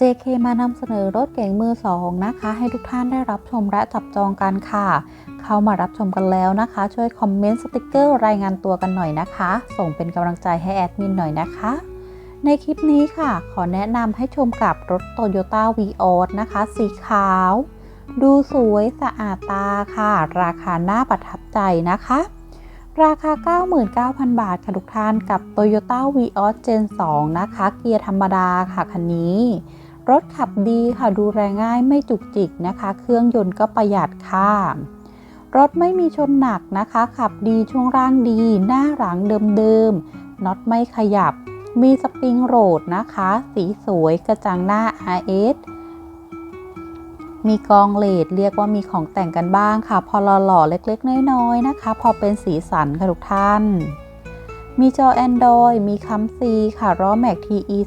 JK มานำเสนอรถเก๋งมือสองนะคะ ให้ทุกท่านได้รับชมและจับจองกันค่ะ เข้ามารับชมกันแล้วนะคะ ช่วยคอมเมนต์สติกเกอร์รายงานตัวกันหน่อยนะคะ ส่งเป็นกำลังใจให้แอดมินหน่อยนะคะ ในคลิปนี้ค่ะ ขอแนะนำให้ชมกับรถ Toyota v ีออนะคะ สีขาว ดูสวยสะอาดตาค่ะ ราคาน่าประทับใจนะคะราคา 99,000 บาท ค่ะ ทุกท่าน กับ Toyota v ีออ Gen 2 นะคะ เกียร์ธรรมดา ค่ะ คันนี้ รถขับดีค่ะดูแรงง่ายไม่จุกจิกนะคะ เครื่องยนต์ก็ประหยัดค่ะ รถไม่มีชนหนักนะคะ ขับดีช่วงล่างดี หน้าหลังเดิมๆน็อตไม่ขยับ มีสปริงโรดนะคะ สีสวยกระจังหน้า RS มีกองเลดเรียกว่ามีของแต่งกันบ้างค่ะ พอหล่อๆเล็กๆ น้อยๆนะคะ พอเป็นสีสันค่ะทุกท่าน มีจอ Android มีคัมซีค่ะล้อแม็ก TE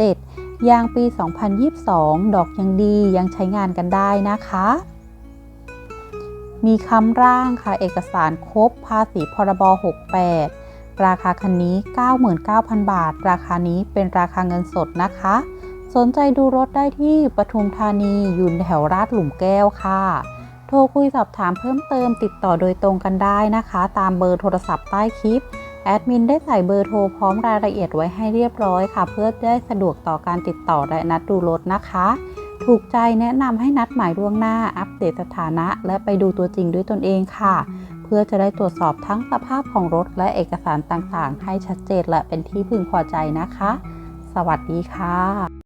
37 ยางปี 2022 ดอกยังดียังใช้งานกันได้นะคะ มีคำร่างค่ะ เอกสารครบภาษีพรบ 68 ราคาคันนี้ 99,000 บาท ราคานี้เป็นราคาเงินสดนะคะ สนใจดูรถได้ที่ปทุมธานียู่แถวราดหลุมแก้วค่ะ โทรคุยสอบถามเพิ่มเติมติดต่อโดยตรงกันได้นะคะ ตามเบอร์โทรศัพท์ใต้คลิป แอดมินได้ใส่เบอร์โทรพร้อมรายละเอียดไว้ให้เรียบร้อยค่ะ เพื่อได้สะดวกต่อการติดต่อและนัดดูรถนะคะ ถูกใจแนะนำให้นัดหมายล่วงหน้าอัปเดตสถานะ และไปดูตัวจริงด้วยตนเองค่ะ เพื่อจะได้ตรวจสอบทั้งสภาพของรถและเอกสารต่างๆ ให้ชัดเจนและเป็นที่พึงพอใจนะคะ สวัสดีค่ะ